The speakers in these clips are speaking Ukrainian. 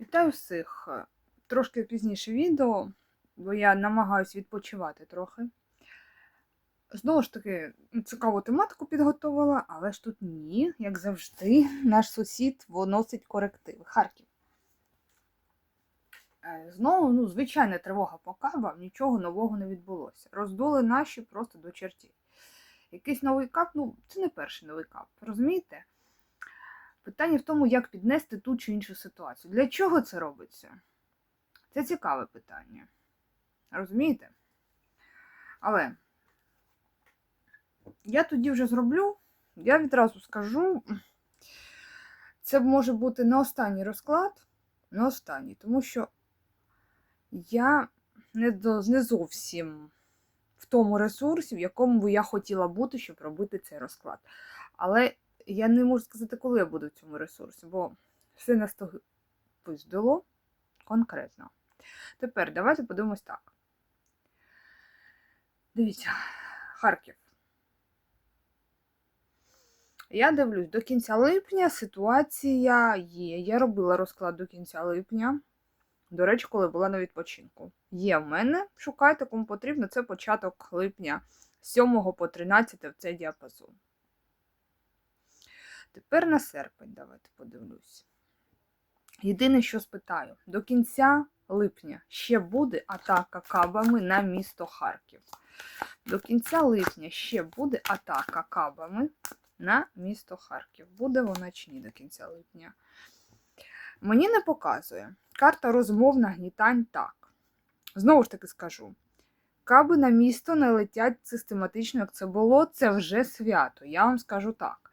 Вітаю всіх. Трошки пізніше відео, бо я намагаюся відпочивати трохи. Знову ж таки, цікаву тематику підготувала, але ж тут ні, як завжди, наш сусід вносить корективи. Харків. Е, Знову, ну, звичайна тривога по кабам, нічого нового не відбулося. Роздули наші просто до чертів. Якийсь новий кап, ну, це не перший новий кап, розумієте? Питання в тому, як піднести ту чи іншу ситуацію. Для чого це робиться? Це цікаве питання. Розумієте? Але я тоді вже зроблю, я відразу скажу, це може бути не останній розклад, не останній, тому що я не, до, не зовсім в тому ресурсі, в якому я хотіла бути, щоб робити цей розклад. Але я не можу сказати, коли я буду в цьому ресурсі, бо все наступило конкретно. Тепер давайте подивимось так. Дивіться, Харків. Я дивлюсь, до кінця липня ситуація є. Я робила розклад до кінця липня. До речі, коли була на відпочинку. Є в мене. Шукайте, кому потрібно. Це початок липня з 7 по 13 в цей діапазон. Тепер на серпень давайте подивлюсь. Єдине, що спитаю, до кінця липня ще буде атака кабами на місто Харків. До кінця липня ще буде атака кабами на місто Харків. Буде вона чи ні до кінця липня? Мені не показує. Карта розмов нагнітань так. Знову ж таки скажу. Каби на місто не летять систематично, як це було, це вже свято. Я вам скажу так.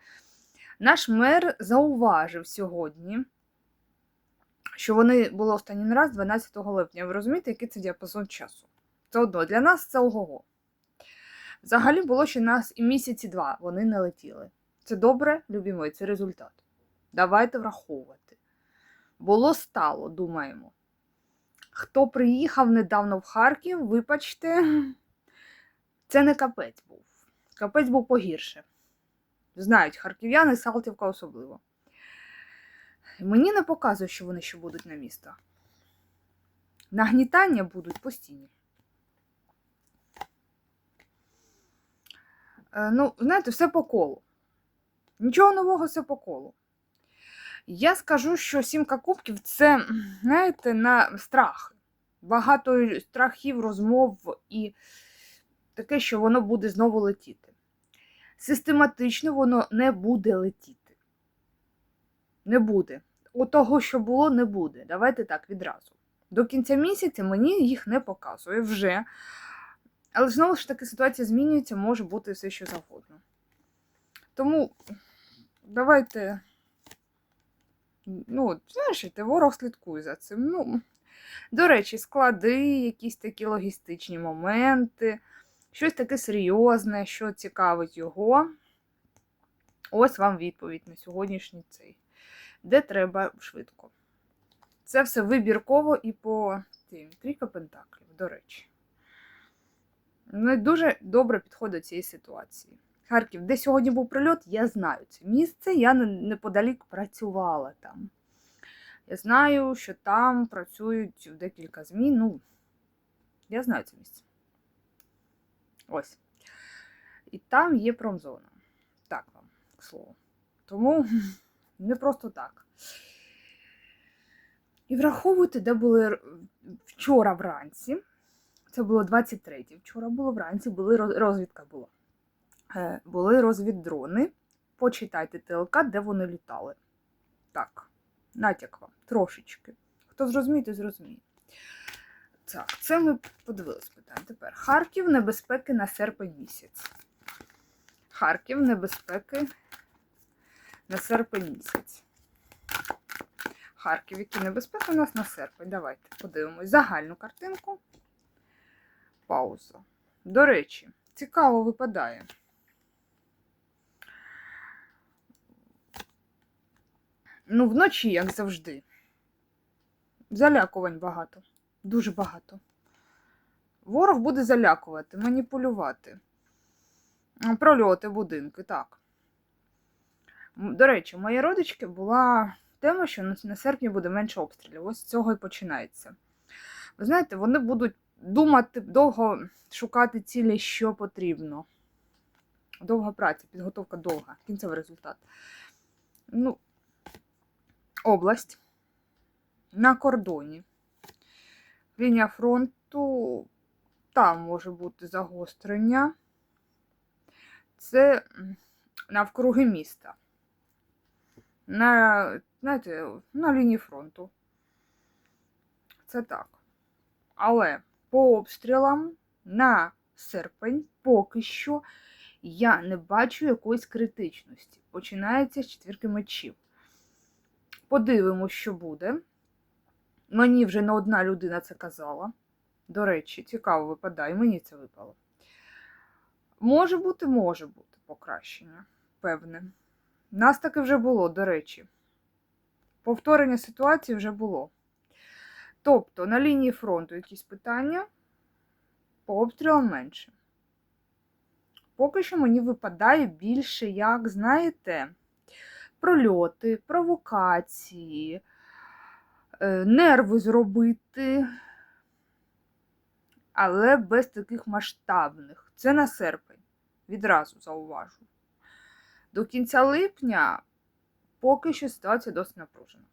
Наш мер зауважив сьогодні, що вони були останній раз 12 липня. Ви розумієте, який це діапазон часу? Це одно. Для нас це ого. Взагалі було ще нас і місяці два вони не летіли. Це добре, любі мої, це результат. Давайте враховувати. Було стало, думаємо. Хто приїхав недавно в Харків, вибачте, це не капець був. Капець був погірше. Знають харків'яни, Салтівка особливо. Мені не показує, що вони ще будуть на місто. Нагнітання будуть постійні. Е, Ну, знаєте, все по колу. Нічого нового, все по колу. Я скажу, що сімка кубків це, знаєте, на страх. Багато страхів, розмов і таке, що воно буде знову летіти. Систематично воно не буде летіти. Не буде. У того, що було, не буде. Давайте так відразу. До кінця місяця мені їх не показує вже. Але знову ж таки ситуація змінюється, може бути все що завгодно. Тому давайте. Ну, знаєш, ворог слідкує за цим. Ну, До речі, склади, якісь такі логістичні моменти, щось таке серйозне, що цікавить його. Ось вам відповідь на сьогоднішній цей. Де треба швидко. Це все вибірково і по тим. Трійка пентаклів, до речі. Ну, дуже добре підходить до цієї ситуації. Харків, де сьогодні був прильот, я знаю це місце. Я неподалік працювала там. Я знаю, що там працюють декілька змін. Ну, я знаю це місце. Ось. І там є промзона. Так вам, к слову. Тому не просто так. І враховуйте, де були вчора вранці. Це було 23 Вчора було вранці, були розвідка була. Е, Були розвіддрони. Почитайте ТЛК, де вони літали. Так, натяк вам, трошечки. Хто зрозуміє, то зрозуміє. Так, це ми подивилися питання. Тепер Харків небезпеки на серпень місяць. Харків небезпеки на серпень місяць. Харків, які небезпеки у нас на серпень. Давайте подивимось загальну картинку. Пауза. До речі, цікаво випадає. Ну, вночі, як завжди. Залякувань багато. Дуже багато. Ворог буде залякувати, маніпулювати. Прольоти будинки, так. До речі, у моєї родички була тема, що на- серпні буде менше обстрілів. Ось з цього і починається. Ви знаєте, вони будуть думати довго шукати цілі, що потрібно. Довга праця, підготовка довга, кінцевий результат. Ну, область на кордоні. Лінія фронту, там може бути загострення. Це навкруги міста. На, знаєте, на лінії фронту. Це так. Але по обстрілам на серпень поки що я не бачу якоїсь критичності. Починається з четвірки мечів. Подивимось, що буде. Мені вже не одна людина це казала. До речі, цікаво випадає, мені це випало. Може бути, може бути покращення, певне. Нас таки вже було, до речі. Повторення ситуації вже було. Тобто на лінії фронту якісь питання, по обстрілам менше. Поки що мені випадає більше, як, знаєте, прольоти, провокації, нерви зробити, але без таких масштабних. Це на серпень. Відразу зауважу. До кінця липня поки що ситуація досить напружена.